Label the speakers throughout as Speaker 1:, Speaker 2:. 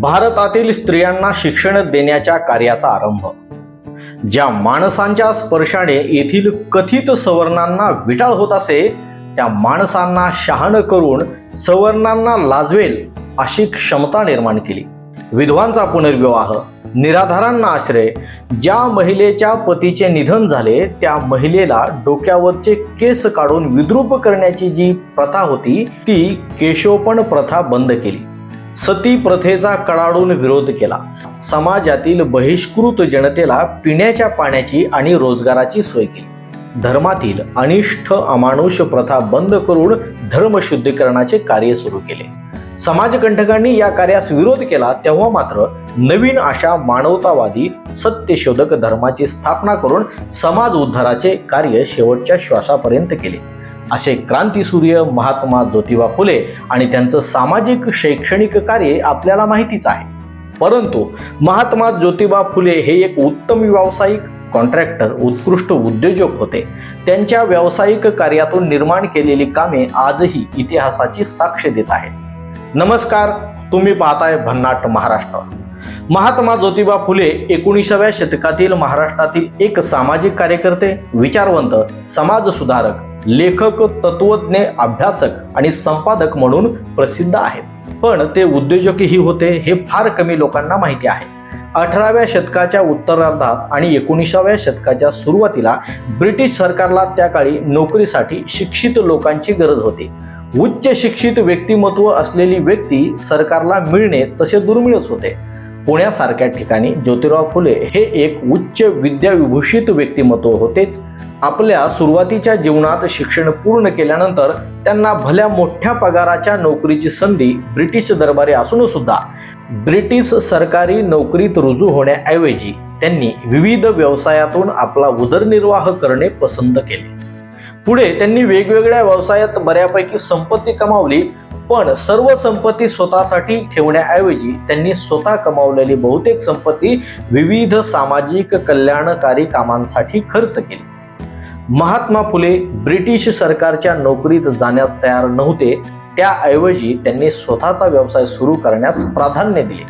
Speaker 1: भारतातील स्त्रियांना शिक्षण देण्याच्या कार्याचा आरंभ. ज्या माणसांच्या स्पर्शाने येथील कथित सवर्णांना विटाळ होत असे त्या माणसांना शहाणं करून सवर्णांना लाजवेल अशी क्षमता निर्माण केली. विधवांचा पुनर्विवाह निराधारांना आश्रय ज्या महिलेच्या पतीचे निधन झाले त्या महिलेला डोक्यावरचे केस काढून विद्रूप करण्याची जी प्रथा होती ती केशोपण प्रथा बंद केली. सती प्रथेचा कडाडून विरोध केला. समाजातील बहिष्कृत जनतेला पिण्याच्या पाण्याची आणि रोजगाराची सोय केली. धर्मातील अनिष्ठ अमानुष प्रथा बंद करून धर्मशुद्धीकरणाचे कार्य सुरू केले. समाजकंठकांनी या कार्यास विरोध केला तेव्हा मात्र नवीन अशा मानवतावादी सत्यशोधक धर्माची स्थापना करून समाज उद्धाराचे कार्य शेवटच्या श्वासापर्यंत केले. असे क्रांतीसूर्य महात्मा ज्योतिबा फुले आणि त्यांचं सामाजिक शैक्षणिक कार्य आपल्याला माहितीच आहे. परंतु महात्मा ज्योतिबा फुले हे एक उत्तम व्यावसायिक कॉन्ट्रॅक्टर उत्कृष्ट उद्योजक होते. त्यांच्या व्यावसायिक कार्यातून निर्माण केलेली कामे आजही इतिहासाची साक्ष देत आहेत. नमस्कार तुम्ही पाहताय भन्नाट महाराष्ट्र. महात्मा ज्योतिबा फुले एकोणीसाव्या शतकातील महाराष्ट्रातील एक सामाजिक कार्यकर्ते विचारवंत समाजसुधारक लेखक तत्वज्ञ अभ्यासक आणि संपादक म्हणून प्रसिद्ध आहेत. पण ते उद्योजकही होते हे फार कमी लोकांना माहिती आहे. अठराव्या शतकाच्या उत्तरार्धात आणि एकोणीसाव्या शतकाच्या सुरुवातीला ब्रिटिश सरकारला त्या काळी नोकरीसाठी शिक्षित लोकांची गरज होती. उच्च शिक्षित व्यक्तिमत्व असलेली व्यक्ती सरकारला मिळणे तसे दुर्मिळच होते. पुण्यासारख्या ठिकाणी ज्योतिराव फुले हे एक उच्च विद्याविभूषित व्यक्तिमत्व होतेच. आपल्या सुरुवातीच्या जीवनात शिक्षण पूर्ण केल्यानंतर त्यांना भल्या मोठ्या पगाराच्या नोकरीची संधी ब्रिटिश दरबारी असून सुद्धा ब्रिटिश सरकारी नोकरीत रुजू होण्याऐवजी त्यांनी विविध व्यवसायातून आपला उदरनिर्वाह करणे पसंत केले. पुढे त्यांनी वेगवेगळ्या व्यवसायात बऱ्यापैकी संपत्ती कमावली. पण सर्व संपत्ती स्वतःसाठी ठेवण्याऐवजी त्यांनी स्वतः कमावलेली बहुतेक संपत्ती विविध सामाजिक कल्याणकारी कामांसाठी खर्च केली. महात्मा फुले ब्रिटिश सरकारच्या नोकरीत जाण्यास तयार नव्हते त्याऐवजी त्यांनी स्वतःचा व्यवसाय सुरू करण्यास प्राधान्य दिले.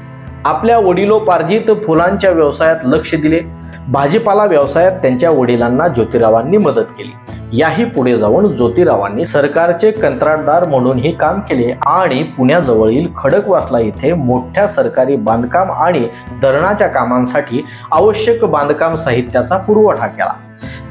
Speaker 1: आपल्या वडिलोपार्जित फुलांच्या व्यवसायात लक्ष दिले. भाजीपाला व्यवसायात त्यांच्या वडिलांना ज्योतिरावांनी मदत केली. याही पुढे जाऊन ज्योतिरावांनी सरकारचे कंत्राटदार म्हणूनही काम केले आणि पुण्याजवळील खडकवासला इथे मोठ्या सरकारी बांधकाम आणि धरणाच्या कामांसाठी आवश्यक बांधकाम साहित्याचा पुरवठा केला.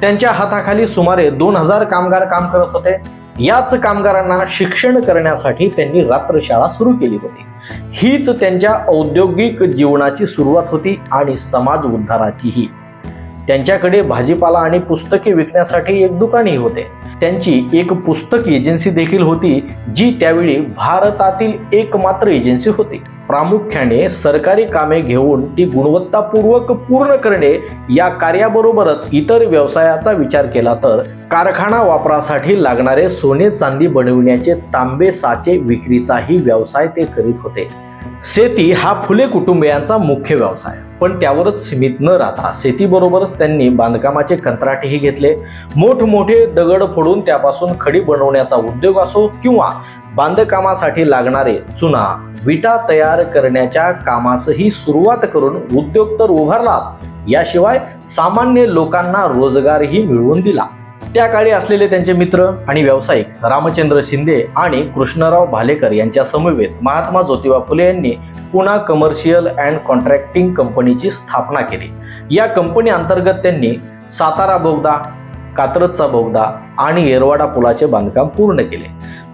Speaker 1: त्यांच्या हाताखाली सुमारे दोन हजार कामगार काम करत होते. याच कामगारांना शिक्षण करण्यासाठी त्यांनी रात्रशाळा सुरू केली होती. हीच त्यांच्या औद्योगिक जीवनाची सुरुवात होती आणि समाज उद्धाराचीही. त्यांच्याकडे भाजीपाला आणि पुस्तके विकण्यासाठी एक दुकानही होते. त्यांची एक पुस्तक एजन्सी देखील होती जी त्यावेळी भारतातील एकमात्र एजन्सी होती. प्रामुख्याने सरकारी कामे घेऊन ती गुणवत्तापूर्वक पूर्ण करणे या कार्याबरोबरच इतर व्यवसायाचा विचार केला तर कारखाना वापरासाठी लागणारे सोने चांदी बनविण्याचे तांबे साचे विक्रीचाही व्यवसाय ते करीत होते. शेती हा फुले कुटुंबियांचा मुख्य व्यवसाय. पण त्यावरच सीमित न राहता शेतीबरोबरच त्यांनी बांधकामाचे कंत्राटही घेतले. मोठमोठे दगड फोडून त्यापासून खडी बनवण्याचा उद्योग असो किंवा बांधकामासाठी लागणारे चुना विटा तयार करण्याच्या कामासही सुरुवात करून उद्योग तर उभारला. याशिवाय सामान्य लोकांना रोजगारही मिळवून दिला. त्या काळी असलेले त्यांचे मित्र आणि व्यावसायिक रामचंद्र शिंदे आणि कृष्णराव भालेकर यांच्या समवेत महात्मा ज्योतिबा फुले यांनी पुणा कमर्शियल अँड कॉन्ट्रॅक्टिंग कंपनीची स्थापना केली. या कंपनी अंतर्गत त्यांनी सातारा बोगदा कात्रजचा बोगदा आणि येरवाडा पुलाचे बांधकाम पूर्ण केले.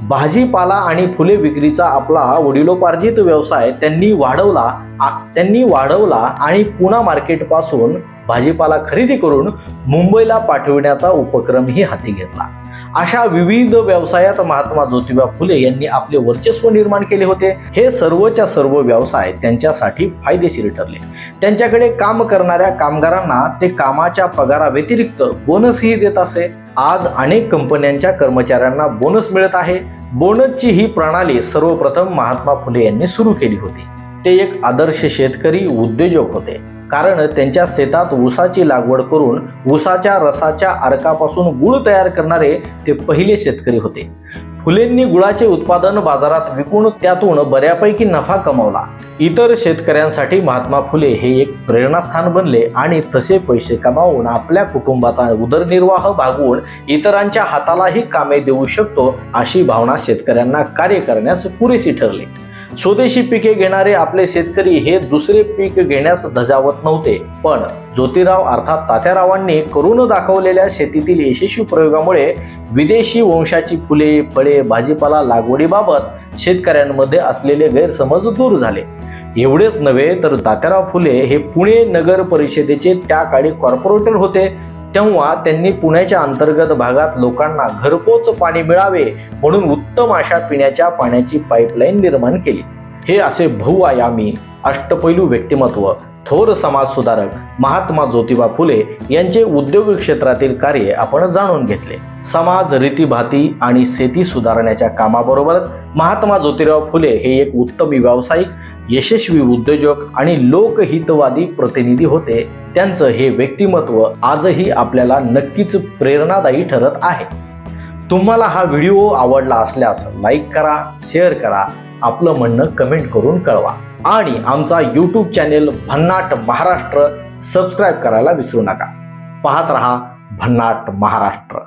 Speaker 1: भाजीपाला आणि फुले विक्रीचा आपला वडिलोपार्जित व्यवसाय त्यांनी वाढवला आ- त्यांनी वाढवला आणि पुणा मार्केटपासून भाजीपाला खरेदी करून मुंबईला पाठविण्याचा उपक्रमही हाती घेतला. अशा विविध व्यवसायात महात्मा ज्योतिबा फुले यांनी आपले वर्चस्व निर्माण केले होते. हे सर्वच्या सर्व व्यवसाय त्यांच्यासाठी फायदेशीर ठरले. त्यांच्याकडे काम करणाऱ्या कामगारांना ते कामाच्या पगाराव्यतिरिक्त बोनसही देत असे. आज अनेक कंपन्यांच्या कर्मचाऱ्यांना बोनस मिळत आहे. बोनसची ही प्रणाली सर्वप्रथम महात्मा फुले यांनी सुरू केली होती. ते एक आदर्श शेतकरी उद्योजक होते. कारण त्यांच्या शेतात ऊसाची लागवड करून ऊसाच्या रसाच्या अर्कापासून गुळ तयार करणारे ते पहिले शेतकरी होते. फुलेंनी गुळाचे उत्पादन बाजारात विकून त्यातून बऱ्यापैकी नफा कमावला. इतर शेतकऱ्यांसाठी महात्मा फुले हे एक प्रेरणास्थान बनले आणि तसे पैसे कमावून आपल्या कुटुंबाचा उदरनिर्वाह भागवून इतरांच्या हातालाही कामे देऊ शकतो अशी भावना शेतकऱ्यांना कार्य करण्यास पुरेशी ठरली. स्वदेशी पिके घेणारे आपले शेतकरी हे दुसरे पीक घेण्यास धजावत नव्हते. पण ज्योतिराव अर्थात तात्यारावांनी करून दाखवलेल्या शेतीतील यशस्वी प्रयोगामुळे विदेशी वंशाची फुले फळे भाजीपाला लागवडीबाबत शेतकऱ्यांमध्ये असलेले गैरसमज दूर झाले. एवढेच नव्हे तर तात्याराव फुले हे पुणे नगर परिषदेचे त्या काळी कॉर्पोरेटर होते. तेव्हा त्यांनी पुण्याच्या अंतर्गत भागात लोकांना घरपोच पाणी मिळावे म्हणून उत्तम अशा पिण्याच्या पाण्याची पाईपलाईन निर्माण केली. हे असे बहुआयामी अष्टपैलू व्यक्तिमत्व थोर समाजसुधारक महात्मा ज्योतिबा फुले यांचे उद्योग क्षेत्रातील कार्य आपण जाणून घेतले. समाज रीतीभाती आणि शेती सुधारण्याच्या कामाबरोबरच महात्मा ज्योतिराव फुले हे एक उत्तम व्यावसायिक यशस्वी उद्योजक आणि लोकहितवादी प्रतिनिधी होते. त्यांचं हे व्यक्तिमत्व आजही आपल्याला नक्कीच प्रेरणादायी ठरत आहे. तुम्हाला हा व्हिडिओ आवडला असल्यास लाईक करा शेअर करा आपलं म्हणणं कमेंट करून कळवा. आणि आमचा यूट्यूब चॅनेल भन्नाट महाराष्ट्र सबस्क्राईब करायला विसरू नका. पाहत रहा भन्नाट महाराष्ट्र.